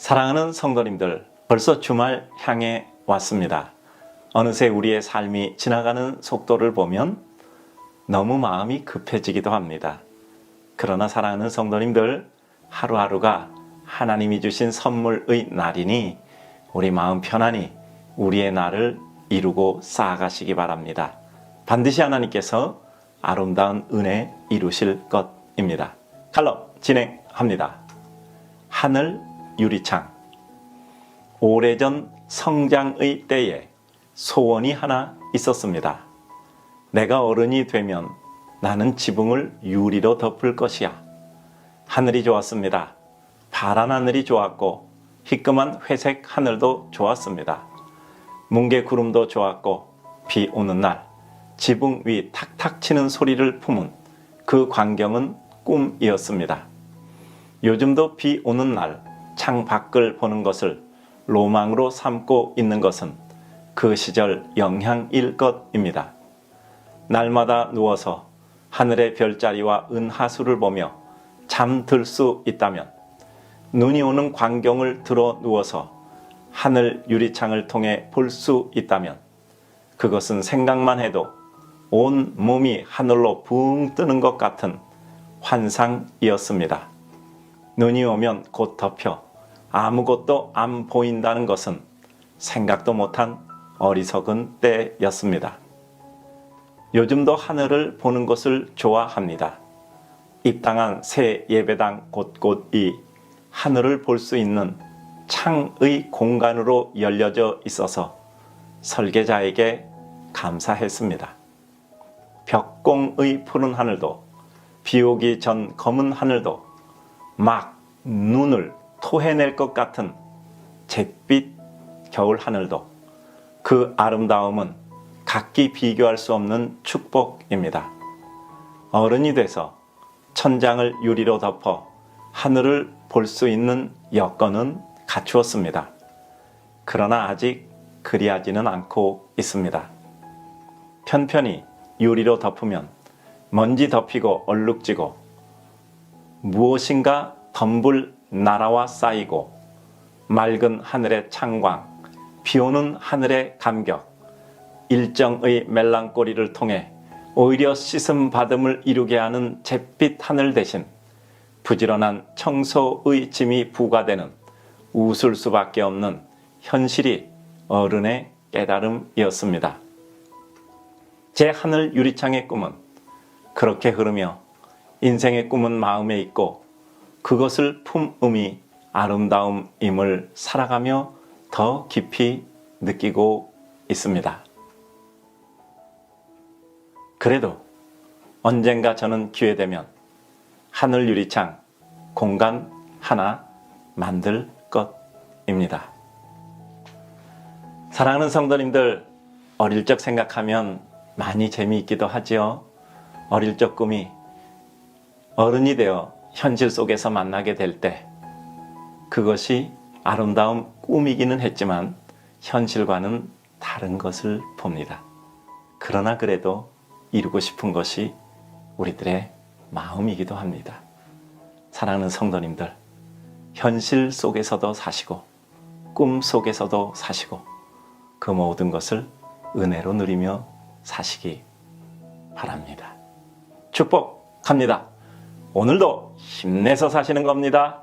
사랑하는 성도님들, 벌써 주말 향해 왔습니다. 어느새 우리의 삶이 지나가는 속도를 보면 너무 마음이 급해지기도 합니다. 그러나 사랑하는 성도님들, 하루하루가 하나님이 주신 선물의 날이니 우리 마음 편안히 우리의 날을 이루고 쌓아가시기 바랍니다. 반드시 하나님께서 아름다운 은혜 이루실 것입니다. 칼럼 진행합니다. 하늘 유리창 오래전 성장의 때에 소원이 하나 있었습니다. 내가 어른이 되면 나는 지붕을 유리로 덮을 것이야. 하늘이 좋았습니다. 파란 하늘이 좋았고 희끄만 회색 하늘도 좋았습니다. 뭉게 구름도 좋았고 비 오는 날 지붕 위 탁탁 치는 소리를 품은 그 광경은 꿈이었습니다. 요즘도 비 오는 날 창 밖을 보는 것을 로망으로 삼고 있는 것은 그 시절 영향일 것입니다. 날마다 누워서 하늘의 별자리와 은하수를 보며 잠들 수 있다면 눈이 오는 광경을 들어 누워서 하늘 유리창을 통해 볼 수 있다면 그것은 생각만 해도 온 몸이 하늘로 붕 뜨는 것 같은 환상이었습니다. 눈이 오면 곧 덮여 아무것도 안 보인다는 것은 생각도 못한 어리석은 때였습니다. 요즘도 하늘을 보는 것을 좋아합니다. 입당한 새 예배당 곳곳이 하늘을 볼 수 있는 창의 공간으로 열려져 있어서 설계자에게 감사했습니다. 벽공의 푸른 하늘도 비 오기 전 검은 하늘도 막 눈을 토해낼 것 같은 잿빛 겨울 하늘도 그 아름다움은 각기 비교할 수 없는 축복입니다. 어른이 돼서 천장을 유리로 덮어 하늘을 볼 수 있는 여건은 갖추었습니다. 그러나 아직 그리하지는 않고 있습니다. 편편히 유리로 덮으면 먼지 덮이고 얼룩지고 무엇인가 덤불 날아와 쌓이고 맑은 하늘의 창광, 비오는 하늘의 감격, 일정의 멜랑꼬리를 통해 오히려 씻음 받음을 이루게 하는 잿빛 하늘 대신 부지런한 청소의 짐이 부과되는 웃을 수밖에 없는 현실이 어른의 깨달음이었습니다. 제 하늘 유리창의 꿈은 그렇게 흐르며 인생의 꿈은 마음에 있고 그것을 품음이 아름다움임을 살아가며 더 깊이 느끼고 있습니다. 그래도 언젠가 저는 기회되면 하늘 유리창 공간 하나 만들 것입니다. 사랑하는 성도님들, 어릴 적 생각하면 많이 재미있기도 하지요. 어릴 적 꿈이 어른이 되어 현실 속에서 만나게 될 때 그것이 아름다운 꿈이기는 했지만 현실과는 다른 것을 봅니다. 그러나 그래도 이루고 싶은 것이 우리들의 마음이기도 합니다. 사랑하는 성도님들, 현실 속에서도 사시고 꿈 속에서도 사시고 그 모든 것을 은혜로 누리며 사시기 바랍니다. 축복합니다. 오늘도 힘내서 사시는 겁니다.